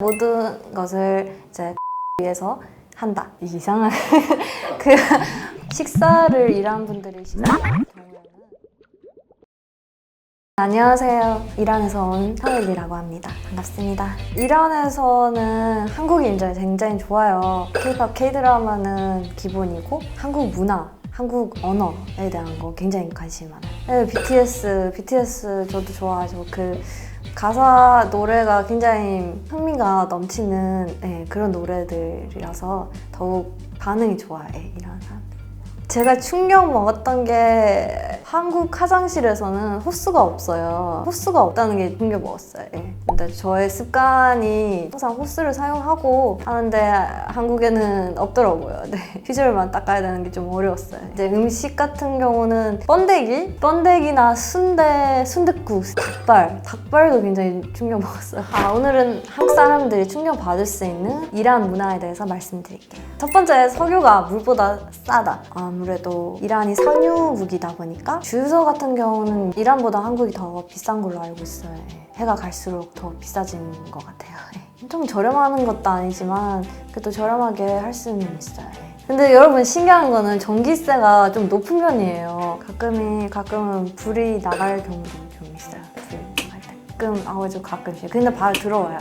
모든 것을 이제 위해서 한다. 이 이상한 그 식사를 일하는 분들이 안녕하세요. 이란에서 온 현욱이라고 합니다. 반갑습니다. 이란에서는 한국 인절 굉장히 좋아요. K-pop, K-드라마는 기본이고 한국 문화, 한국 언어에 대한 거 굉장히 관심이 많아요. 네, BTS, BTS 저도 좋아하죠. 그 가사 노래가 굉장히 흥미가 넘치는 네, 그런 노래들이라서 더욱 반응이 좋아요. 예, 이런 사람. 제가 충격 먹었던 게 한국 화장실에서는 호스가 없어요. 호스가 없다는 게 충격 먹었어요. 예. 근데 저의 습관이 항상 호스를 사용하고 하는데 한국에는 없더라고요. 네. 휘절만 닦아야 되는 게 좀 어려웠어요. 이제 음식 같은 경우는 번데기? 번데기나 순대, 순댓국, 닭발. 닭발도 굉장히 충격 먹었어요. 아, 오늘은 한국 사람들이 충격 받을 수 있는 이란 문화에 대해서 말씀드릴게요. 첫 번째, 석유가 물보다 싸다. 아무래도 이란이 산유국이다 보니까 주유소 같은 경우는 이란보다 한국이 더 비싼 걸로 알고 있어요. 예. 해가 갈수록 더 비싸지는 것 같아요. 예. 엄청 저렴하는 것도 아니지만 그래도 저렴하게 할 수는 있어요. 예. 근데 여러분 신기한 거는 전기세가 좀 높은 편이에요. 가끔이 가끔은 불이 나갈 경우도 좀 있어요. 불 나갈 때. 가끔 아버지 가끔씩. 근데 바로 들어와요.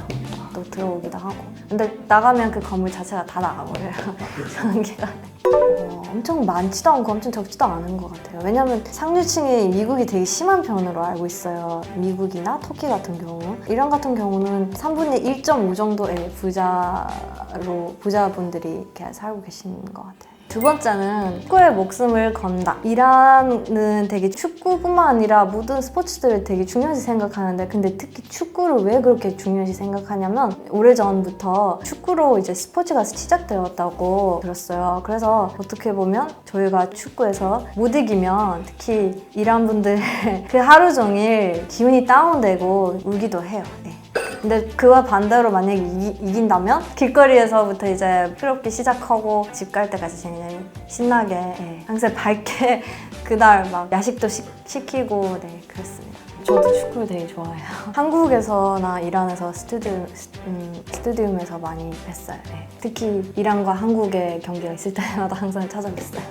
또 들어오기도 하고. 근데 나가면 그 건물 자체가 다 나가버려요. 전기가. 어, 엄청 많지도 않고 엄청 적지도 않은 것 같아요. 왜냐면 상류층이 미국이 되게 심한 편으로 알고 있어요. 미국이나 터키 같은 경우. 이란 같은 경우는 3분의 1.5 정도의 부자로, 부자분들이 이렇게 살고 계시는 것 같아요. 두 번째는 축구에 목숨을 건다. 이란은 되게 축구뿐만 아니라 모든 스포츠들을 되게 중요시 생각하는데 근데 특히 축구를 왜 그렇게 중요시 생각하냐면 오래전부터 축구로 이제 스포츠가 시작되었다고 들었어요. 그래서 어떻게 보면 저희가 축구에서 못 이기면 특히 이란 분들 그 하루 종일 기분이 다운되고 울기도 해요. 네. 근데 그와 반대로 만약에 이, 긴다면 길거리에서부터 이제 피롭기 시작하고 집 갈 때까지 굉장히 신나게 예, 항상 밝게 그날 막 야식도 시, 시키고 네 그렇습니다. 저도 축구를 되게 좋아해요. 한국에서나 이란에서 스튜디움, 음, 스튜디움에서 많이 뵀어요. 예. 특히 이란과 한국의 경기가 있을 때마다 항상 찾아뵀어요.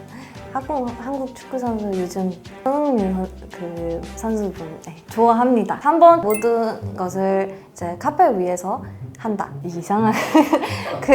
한국, 한국 축구 선수 요즘 그 선수분 네, 좋아합니다. 3번 모든 것을 이제 카페 위에서 한다. 이 이상한 그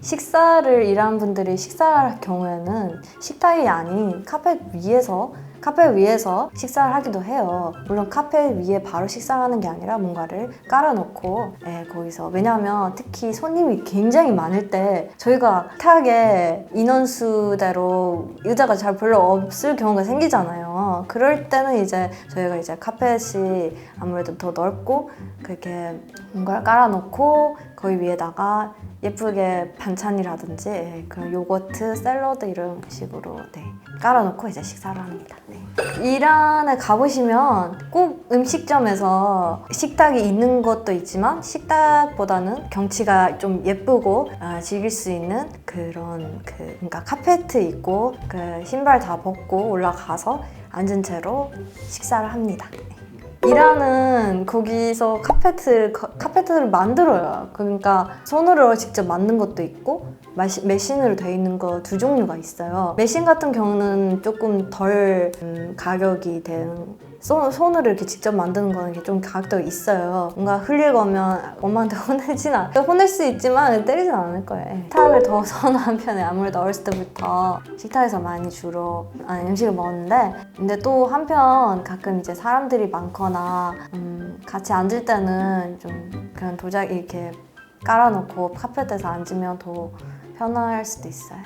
식사를 일하는 분들이 식사를 할 경우에는 식탁이 아닌 카페 위에서 카페 위에서 식사를 하기도 해요. 물론 카페 위에 바로 식사를 하는 게 아니라 뭔가를 깔아놓고 예, 거기서 왜냐하면 특히 손님이 굉장히 많을 때 저희가 식탁에 인원수대로 의자가 잘 별로 없을 경우가 생기잖아요. 그럴 때는 이제 저희가 이제 카펫이 아무래도 더 넓고 그렇게 뭔가를 깔아놓고 거기 위에다가 예쁘게 반찬이라든지 예, 그런 요거트, 샐러드 이런 식으로 네, 깔아놓고 이제 식사를 합니다. 네. 이란에 가보시면 꼭 음식점에서 식탁이 있는 것도 있지만 식탁보다는 경치가 좀 예쁘고 아, 즐길 수 있는 그런 그 그러니까 카페트 있고 그 신발 다 벗고 올라가서 앉은 채로 식사를 합니다. 이란은 거기서 카페트, 카- 카페트를 만들어요. 그러니까 손으로 직접 만든 것도 있고 마시, 메신으로 되어 있는 거 두 종류가 있어요. 메신 같은 경우는 조금 덜 음, 가격이 되는 손, 손으로 이렇게 직접 만드는 거는 좀 가격도 있어요. 뭔가 흘릴 거면 엄마한테 혼내진 않, 혼낼 수 있지만 때리진 않을 거예요. 식탁을 더 선호한 편에 아무래도 어렸을 때부터 식탁에서 많이 주로 아, 음식을 먹었는데 근데 또 한편 가끔 이제 사람들이 많거나 음, 같이 앉을 때는 좀 그런 도자기 이렇게 깔아놓고 카페트에서 앉으면 더 편할 수도 있어요.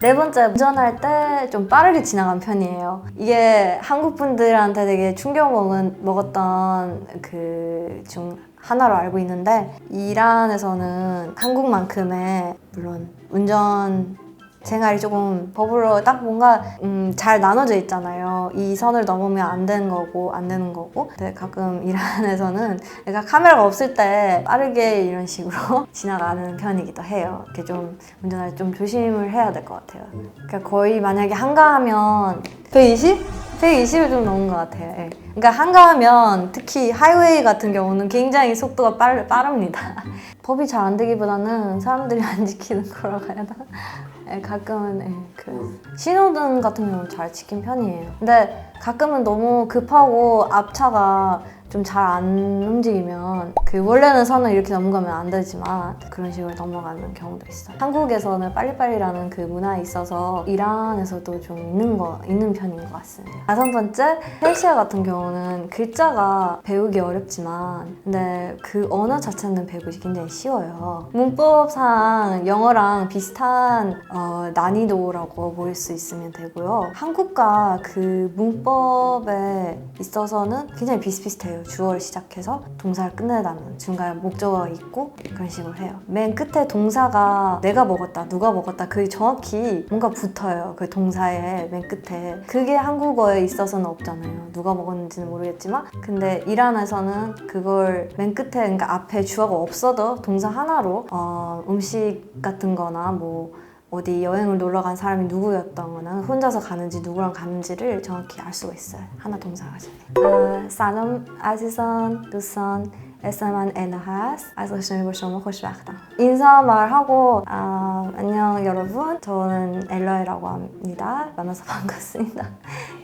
네 번째, 운전할 때 좀 빠르게 지나간 편이에요. 이게 한국 분들한테 되게 충격 먹은, 먹었던 그 중 하나로 알고 있는데, 이란에서는 한국만큼의, 물론 운전 생활이 조금 법으로 딱 뭔가 음, 잘 나눠져 있잖아요. 이 선을 넘으면 안 되는 거고 안 되는 거고. 근데 가끔 이란에서는 내가 카메라가 없을 때 빠르게 이런 식으로 지나가는 편이기도 해요. 이렇게 좀 운전할 때 좀 조심을 해야 될 것 같아요. 그러니까 거의 만약에 한가하면 120? 120을 좀 넘은 것 같아요. 예. 그러니까 한가하면 특히 하이웨이 같은 경우는 굉장히 속도가 빠르, 빠릅니다. 법이 잘 안 되기보다는 사람들이 안 지키는 거라고 해야 되나? 예, 가끔은 예, 그 신호등 같은 경우는 잘 지킨 편이에요. 근데 가끔은 너무 급하고 앞차가 좀 잘 안 움직이면 그 원래는 선을 이렇게 넘어가면 안 되지만 그런 식으로 넘어가는 경우도 있어요. 한국에서는 빨리빨리라는 그 문화에 있어서 이란에서도 좀 있는 거 있는 편인 것 같습니다. 다섯 번째 페르시아 같은 경우는 글자가 배우기 어렵지만 근데 그 언어 자체는 배우기 굉장히 쉬워요. 문법상 영어랑 비슷한 어, 난이도라고 볼 수 있으면 되고요. 한국과 그 문법에 있어서는 굉장히 비슷비슷해요. 주어를 시작해서 동사를 끝내다는 중간에 목적어가 있고 그런 식으로 해요. 맨 끝에 동사가 내가 먹었다, 누가 먹었다 그게 정확히 뭔가 붙어요. 그 동사의 맨 끝에. 그게 한국어에 있어서는 없잖아요. 누가 먹었는지는 모르겠지만 근데 이란에서는 그걸 맨 끝에 그러니까 앞에 주어가 없어도 동사 하나로 어, 음식 같은 거나 뭐 어디 여행을 놀러 간 사람이 누구였던 거나 혼자서 가는지 누구랑 가는지를 정확히 알 수가 있어요. 하나 동사 가지고. 아, سلام عزیزان دوستان اسم من الا هست از آشنایی با شما خوشبختم 인사 말하고 아, 안녕 여러분 저는 엘라이라고 합니다 만나서 반갑습니다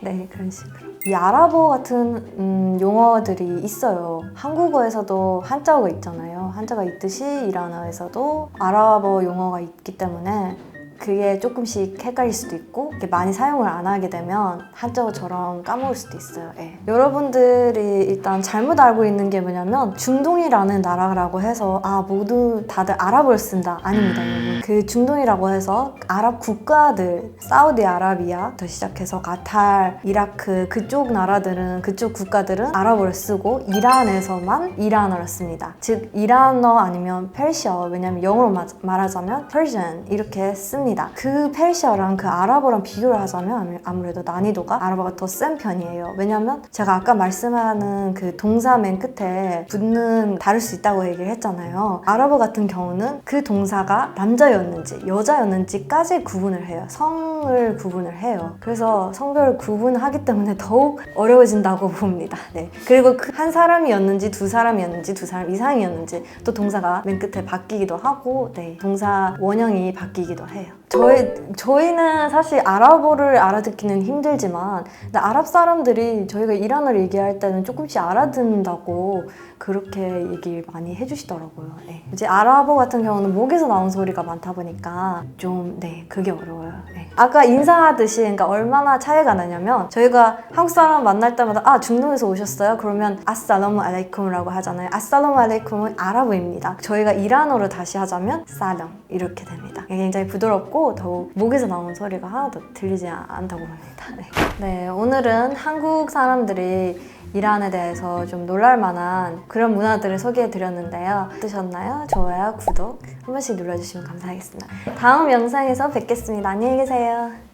네 그런 식으로 이 아랍어 같은 음, 용어들이 있어요 한국어에서도 한자어가 있잖아요 한자가 있듯이 이란어에서도 아랍어 용어가 있기 때문에 그게 조금씩 헷갈릴 수도 있고 이렇게 많이 사용을 안 하게 되면 한자어처럼 까먹을 수도 있어요. 예. 여러분들이 일단 잘못 알고 있는 게 뭐냐면 중동이라는 나라라고 해서 아 모두 다들 아랍어를 쓴다 아닙니다. 여러분. 그 중동이라고 해서 아랍 국가들 사우디아라비아부터 시작해서 가탈, 이라크 그쪽 나라들은 그쪽 국가들은 아랍어를 쓰고 이란에서만 이란어를 씁니다. 즉 이란어 아니면 페르시아 왜냐면 영어로 마- 말하자면 Persian 이렇게 씁니다. 그 페르시아랑 그 아랍어랑 비교를 하자면 아무- 아무래도 난이도가 아랍어가 더 센 편이에요. 왜냐면 제가 아까 말씀하는 그 동사 맨 끝에 붙는 다를 수 있다고 얘기를 했잖아요. 아랍어 같은 경우는 그 동사가 남자였는지 여자였는지까지 구분을 해요. 성을 구분을 해요. 그래서 성별을 구분하기 때문에 더욱 어려워진다고 봅니다. 네. 그리고 그 한 사람이었는지 두 사람이었는지 두 사람 이상이었는지 또 동사가 맨 끝에 바뀌기도 하고 네. 동사 원형이 바뀌기도 해요. 저희 저희는 사실 아랍어를 알아듣기는 힘들지만 근데 아랍 사람들이 저희가 이란어를 얘기할 때는 조금씩 알아듣는다고 그렇게 얘기를 많이 해주시더라고요. 네. 이제 아랍어 같은 경우는 목에서 나온 소리가 많다 보니까 좀 네 그게 어려워요. 네. 아까 인사하듯이 그러니까 얼마나 차이가 나냐면 저희가 한국 사람 만날 때마다 아 중동에서 오셨어요? 그러면 아살라무 알레이쿰이라고 하잖아요. 아살라무 알레이쿰은 아랍어입니다. 저희가 이란어로 다시 하자면 살람 이렇게 됩니다. 굉장히 부드럽고 더욱 목에서 나오는 소리가 하나도 들리지 않다고 봅니다. 네. 네, 오늘은 한국 사람들이 이란에 대해서 좀 놀랄 만한 그런 문화들을 소개해 드렸는데요. 어떠셨나요? 좋아요, 구독 한 번씩 눌러주시면 감사하겠습니다. 다음 영상에서 뵙겠습니다. 안녕히 계세요.